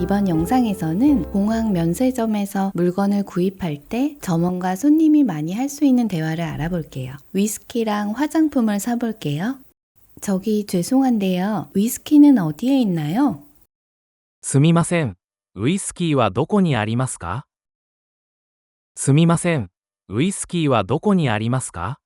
이번 영상에서는 공항 면세점에서 물건을 구입할 때 점원과 손님이 많이 할 수 있는 대화를 알아볼게요. 위스키랑 화장품을 사볼게요. 저기 죄송한데요. 위스키는 어디에 있나요? すみません。ウイスキーはどこにありますかすみません。ウイスキーはどこにありますか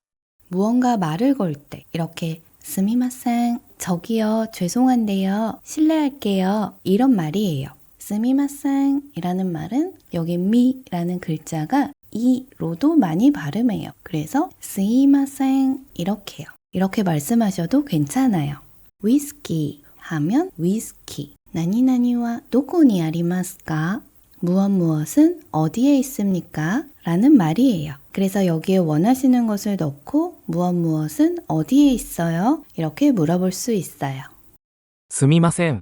무언가 말을 걸 때 이렇게 스미마생 저기요 죄송한데요 실례할게요 이런 말이에요. 스미마상이라는 말은 여기 미라는 글자가 이로도 많이 발음해요. 그래서 스미마상 이렇게요. 이렇게 말씀하셔도 괜찮아요. 위스키 하면 위스키. 나니나니와 도코니 아리마스까? 무엇 무엇은 어디에 있습니까? 라는 말이에요. 그래서 여기에 원하시는 것을 넣고 무엇 무엇은 어디에 있어요? 이렇게 물어볼 수 있어요. 스미마센.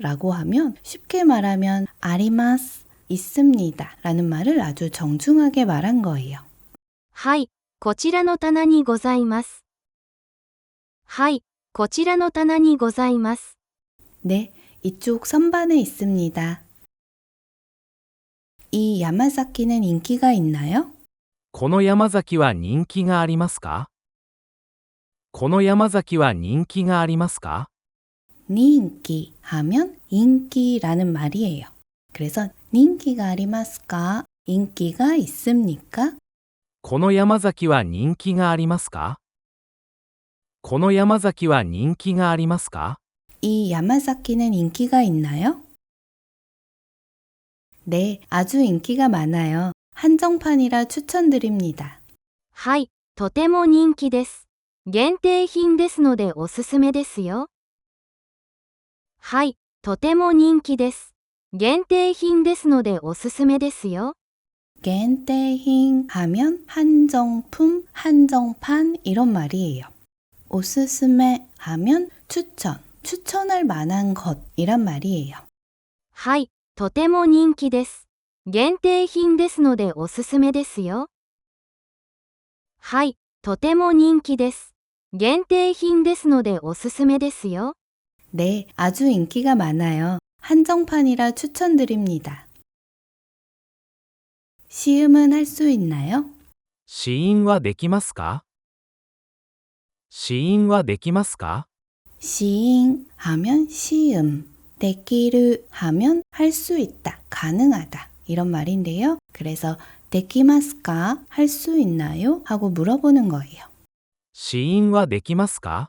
라고 하면 쉽게 말하면 아리마스 있습니다 라는 말을 아주 정중하게 말한 거예요. はい、こちらの棚にございます。はい、こちらの棚にございます。 네, 이쪽 선반에 있습니다. 이 야마자키는 인기가 있나요? この山崎は人気がありますかこの山崎は人気がありますか 니인기 하면 인기라는 말이에요. 그래서 인기가 아리마스까? 인기가 있습니까? この山崎は人気がありますかこの山崎は人気がありますか 이 야마자키는 인기가 있나요? 네, 아주 인기가 많아요. 한정판이라 추천드립니다. はい、とても人気です。限定品ですのでおすすめですよ。 はい、とても人気です。限定品ですのでおすすめですよ。 겐테힝 하면 한정품, 한정판 이런 말이에요. 오스스메 하면 추천, 추천할 만한 것이란 말이에요. はい、とても人気です。限定品ですのでおすすめですよ。はい、とても人気です。限定品ですのでおすすめですよ。 네, 아주 인기가 많아요. 한정판이라 추천드립니다. 시음은 할 수 있나요? 試飲はできますか試飲はできますか 시잉 하면 시음, 데키르 하면 할 수 있다, 가능하다 이런 말인데요. 그래서 데키마스까 할 수 있나요? 하고 물어보는 거예요. 試飲はできますか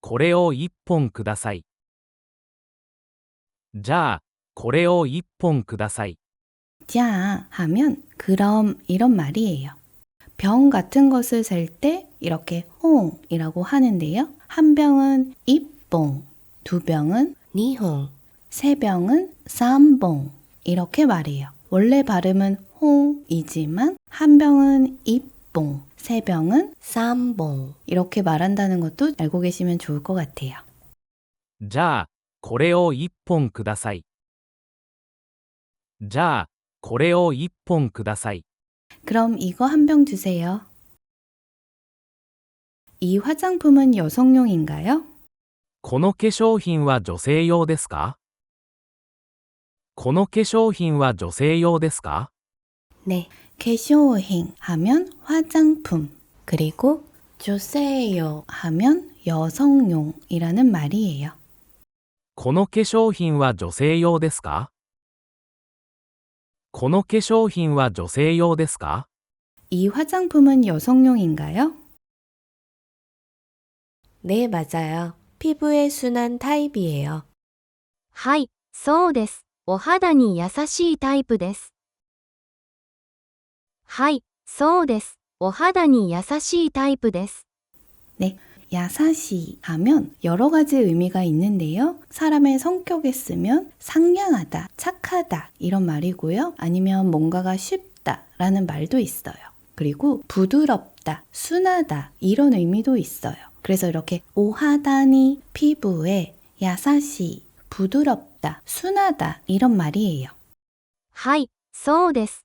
これを一本ください。じゃあ、これを一本ください。 자 하면 그럼 이런 말이에요. 병 같은 것을 셀 때 이렇게 홍이라고 하는데요. 한 병은 입봉, 두 병은 니홍, 세 병은 쌈봉 이렇게 말해요. 원래 발음은 홍이지만 한 병은 입봉, 세 병은 쌈봉 이렇게 말한다는 것도 알고 계시면 좋을 것 같아요. じゃあ、これを一本ください。じゃあ、これを一本ください。 그럼 이거 한 병 주세요. 이 화장품은 여성용인가요? この化粧品は女性用ですかこの化粧品は女性用ですか 네, 化粧品 하면 화장품, 그리고 조세요 하면 여성용이라는 말이에요. この化粧品は女性用ですかこの化粧品は女性用ですか 이 화장품은 여성용인가요? 네, 맞아요. 피부에 순한 타입이에요. はい、そうです。お肌に優しいタイプです。 はい、そうです。お肌に優しいタイプです。 야사시 하면 여러 가지 의미가 있는데요. 사람의 성격에 쓰면 상냥하다, 착하다 이런 말이고요. 아니면 뭔가가 쉽다 라는 말도 있어요. 그리고 부드럽다, 순하다 이런 의미도 있어요. 그래서 이렇게 오하다니 피부에 야사시, 부드럽다, 순하다 이런 말이에요. はい、そうです。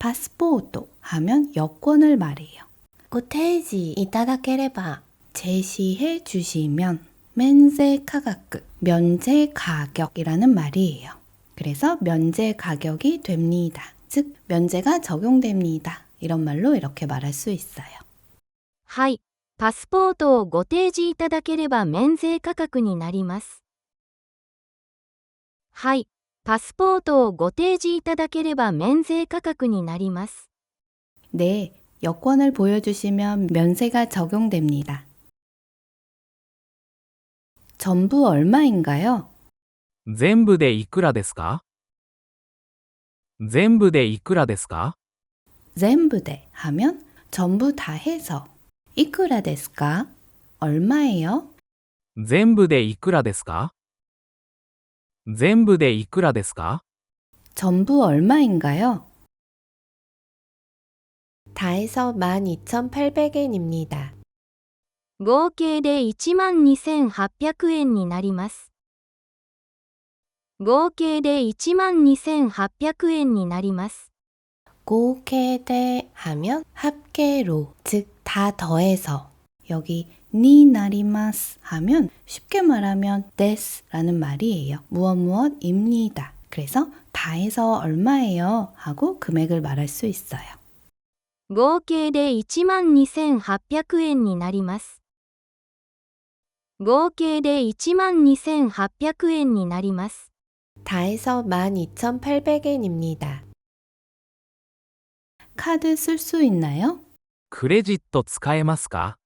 파스포토 하면 여권을 말해요. 고테지 이타다케레바 제시해 주시면 면세 가격, 면제 가격이라는 말이에요. 그래서 면제 가격이 됩니다. 즉 면제가 적용됩니다. 이런 말로 이렇게 말할 수 있어요. はい、パスポートをご提示いただければ免税価格になります。はい、 パスポートをご提示いただければ免税価格になります。 네, 여권을 보여주시면 면세가 적용됩니다. 전부 얼마인가요? 全部でいくらですか全部でいくらですか 전부대 하면 전부 다 해서 이쿠라 데스까? 얼마예요? 全部でいくらですか 全部でいくらですか 전부 얼마인가요? 다 해서 12,800엔입니다. 合計で12,800円になります。合計で12,800円になります。 고케대 하면 합계로 즉 다 더해서 여기 니 나리마스 하면 쉽게 말하면 데스라는 말이에요. 무엇 무엇입니다. 그래서 다 해서 얼마예요? 하고 금액을 말할 수 있어요. 合計で12,800円になります。合計で12,800円になります。 다 해서 12,800엔입니다. 카드 쓸 수 있나요? クレジット使えますか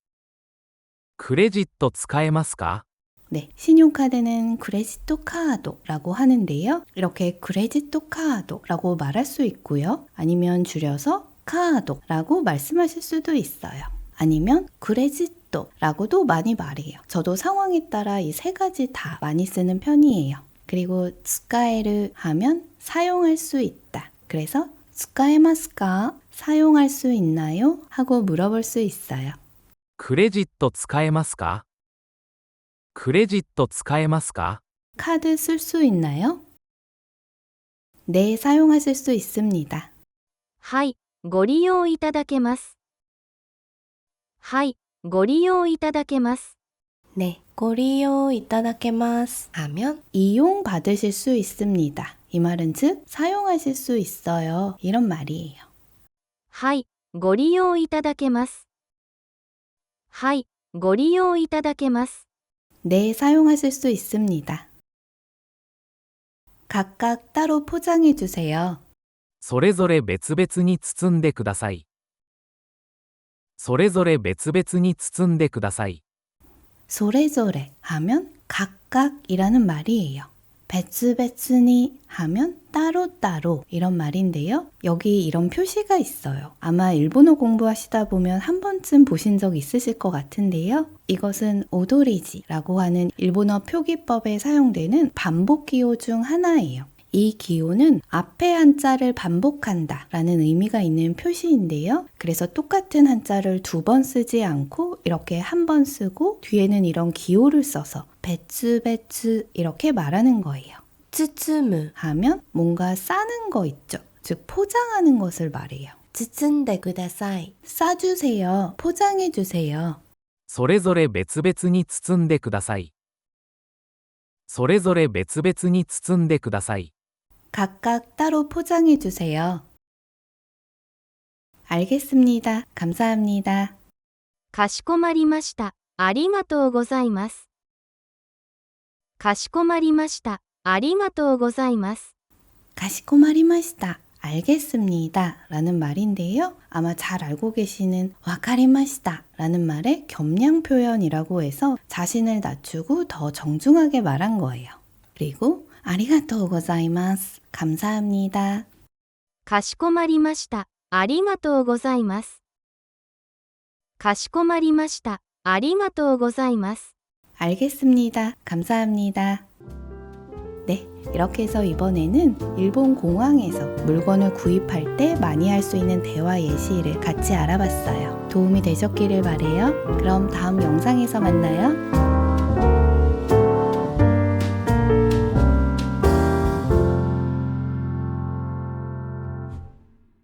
クレジット使えますか 네, 신용카드는 크레지토 카드라고 하는데요. 이렇게 크레지토 카드라고 말할 수 있고요. 아니면 줄여서 카드라고 말씀하실 수도 있어요. 아니면 크레지토라고도 많이 말해요. 저도 상황에 따라 이 세 가지 다 많이 쓰는 편이에요. 그리고 스카에르 하면 사용할 수 있다. 그래서 스카에마스까 사용할 수 있나요? 하고 물어볼 수 있어요. クレジット使えますかクレジット使えますか 카드 쓸 수 있나요? 네, 사용하실 수 있습니다. はい、ご利用いただけます。はい、ご利用いただけます。 네, 고리요 이따다케마스 하면 이용 받으실 수 있습니다. 이 말은 즉 사용하실 수 있어요. 이런 말이에요. はい、ご利用いただけます。 はい、ご利用いただけます。 네, 사용하실 수 있습니다. 각각 따로 포장해 주세요. それぞれ別々に包んでください。それぞれ別々に包んでください。 소래소래 하면 각각이라는 말이에요. 베츠베츠니 하면 따로따로 이런 말인데요. 여기 이런 표시가 있어요. 아마 일본어 공부하시다 보면 한 번쯤 보신 적 있으실 것 같은데요. 이것은 오도리지라고 하는 일본어 표기법에 사용되는 반복 기호 중 하나예요. 이 기호는 앞에 한자를 반복한다 라는 의미가 있는 표시인데요. 그래서 똑같은 한자를 두 번 쓰지 않고 이렇게 한 번 쓰고 뒤에는 이런 기호를 써서 배츠 이렇게 말하는 거예요. 쯔쯔무 하면 뭔가 싸는 거 있죠. 즉 포장하는 것을 말해요. 쯔쯔데 구다사이 싸주세요. 포장해 주세요. それぞれ別々に包んでください。それぞれ別々に包んでください。 각각 따로 포장해 주세요. 알겠습니다. 감사합니다. かしこまりました。ありがとうございます。 かしこまりました。ありがとうございます。 가시코마리마시다. 알겠습니다. 라는 말인데요. 아마 잘 알고 계시는 와카리마시다. 라는 말의 겸양 표현이라고 해서 자신을 낮추고 더 정중하게 말한 거예요. 그리고 아리가토 고자이마스. 감사합니다. かしこまりました。ありがとうございます。かしこまりました。ありがとうございます。 알겠습니다. 감사합니다. 네, 이렇게 해서 이번에는 일본 공항에서 물건을 구입할 때 많이 할 수 있는 대화 예시를 같이 알아봤어요. 도움이 되셨기를 바래요. 그럼 다음 영상에서 만나요.